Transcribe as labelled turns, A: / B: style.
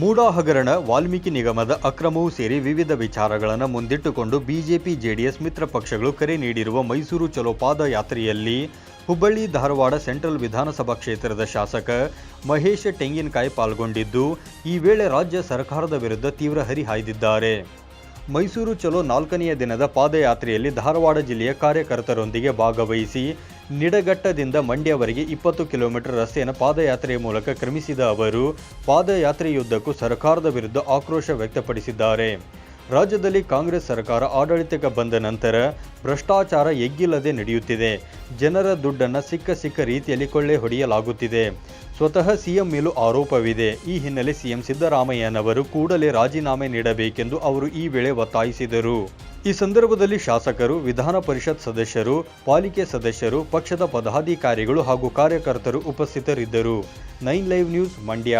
A: ಮೂಡಾ ಹಗರಣ ವಾಲ್ಮೀಕಿ ನಿಗಮದ ಅಕ್ರಮವೂ ಸೇರಿ ವಿವಿಧ ವಿಚಾರಗಳನ್ನು ಮುಂದಿಟ್ಟುಕೊಂಡು ಬಿಜೆಪಿ, ಜೆಡಿಎಸ್ ಮಿತ್ರ ಪಕ್ಷಗಳು ಕರೆ ನೀಡಿರುವ ಮೈಸೂರು ಚಲೋ ಪಾದಯಾತ್ರೆಯಲ್ಲಿ ಹುಬ್ಬಳ್ಳಿ, ಧಾರವಾಡ ಸೆಂಟ್ರಲ್ ವಿಧಾನಸಭಾ ಕ್ಷೇತ್ರದ ಶಾಸಕ ಮಹೇಶ್ ತೆಂಗಿನಕಾಯಿ ಪಾಲ್ಗೊಂಡಿದ್ದು, ಈ ವೇಳೆ ರಾಜ್ಯ ಸರ್ಕಾರದ ವಿರುದ್ಧ ತೀವ್ರ ಹರಿಹಾಯ್ದಿದ್ದಾರೆ. ಮೈಸೂರು ಚಲೋ ನಾಲ್ಕನೆಯ ದಿನದ ಪಾದಯಾತ್ರೆಯಲ್ಲಿ ಧಾರವಾಡ ಜಿಲ್ಲೆಯ ಕಾರ್ಯಕರ್ತರೊಂದಿಗೆ ಭಾಗವಹಿಸಿ ನಿಡಘಟ್ಟದಿಂದ ಮಂಡ್ಯವರೆಗೆ ಇಪ್ಪತ್ತು ಕಿಲೋಮೀಟರ್ ರಸ್ತೆಯನ್ನು ಪಾದಯಾತ್ರೆಯ ಮೂಲಕ ಕ್ರಮಿಸಿದ ಅವರು ಪಾದಯಾತ್ರೆಯುದ್ದಕ್ಕೂ ಸರ್ಕಾರದ ವಿರುದ್ಧ ಆಕ್ರೋಶ ವ್ಯಕ್ತಪಡಿಸಿದ್ದಾರೆ. ರಾಜ್ಯದಲ್ಲಿ ಕಾಂಗ್ರೆಸ್ ಸರ್ಕಾರ ಆಡಳಿತಕ್ಕೆ ಬಂದ ನಂತರ ಭ್ರಷ್ಟಾಚಾರ ಎಗ್ಗಿಲ್ಲದೆ ನಡೆಯುತ್ತಿದೆ. ಜನರ ದುಡ್ಡನ್ನು ಸಿಕ್ಕ ಸಿಕ್ಕ ರೀತಿಯಲ್ಲಿ ಕೊಳ್ಳೆ ಹೊಡೆಯಲಾಗುತ್ತಿದೆ. ಸ್ವತಃ ಸಿಎಂ ಮೇಲೂ ಆರೋಪವಿದೆ. ಈ ಹಿನ್ನೆಲೆ ಸಿಎಂ ಸಿದ್ದರಾಮಯ್ಯನವರು ಕೂಡಲೇ ರಾಜೀನಾಮೆ ನೀಡಬೇಕೆಂದು ಅವರು ಈ ವೇಳೆ ಒತ್ತಾಯಿಸಿದರು. ಈ ಸಂದರ್ಭದಲ್ಲಿ ಶಾಸಕರು, ವಿಧಾನ ಪರಿಷತ್ ಸದಸ್ಯರು, ಪಾಲಿಕೆ ಸದಸ್ಯರು, ಪಕ್ಷದ ಪದಾಧಿಕಾರಿಗಳು ಹಾಗೂ ಕಾರ್ಯಕರ್ತರು ಉಪಸ್ಥಿತರಿದ್ದರು. Nine live news Mandya.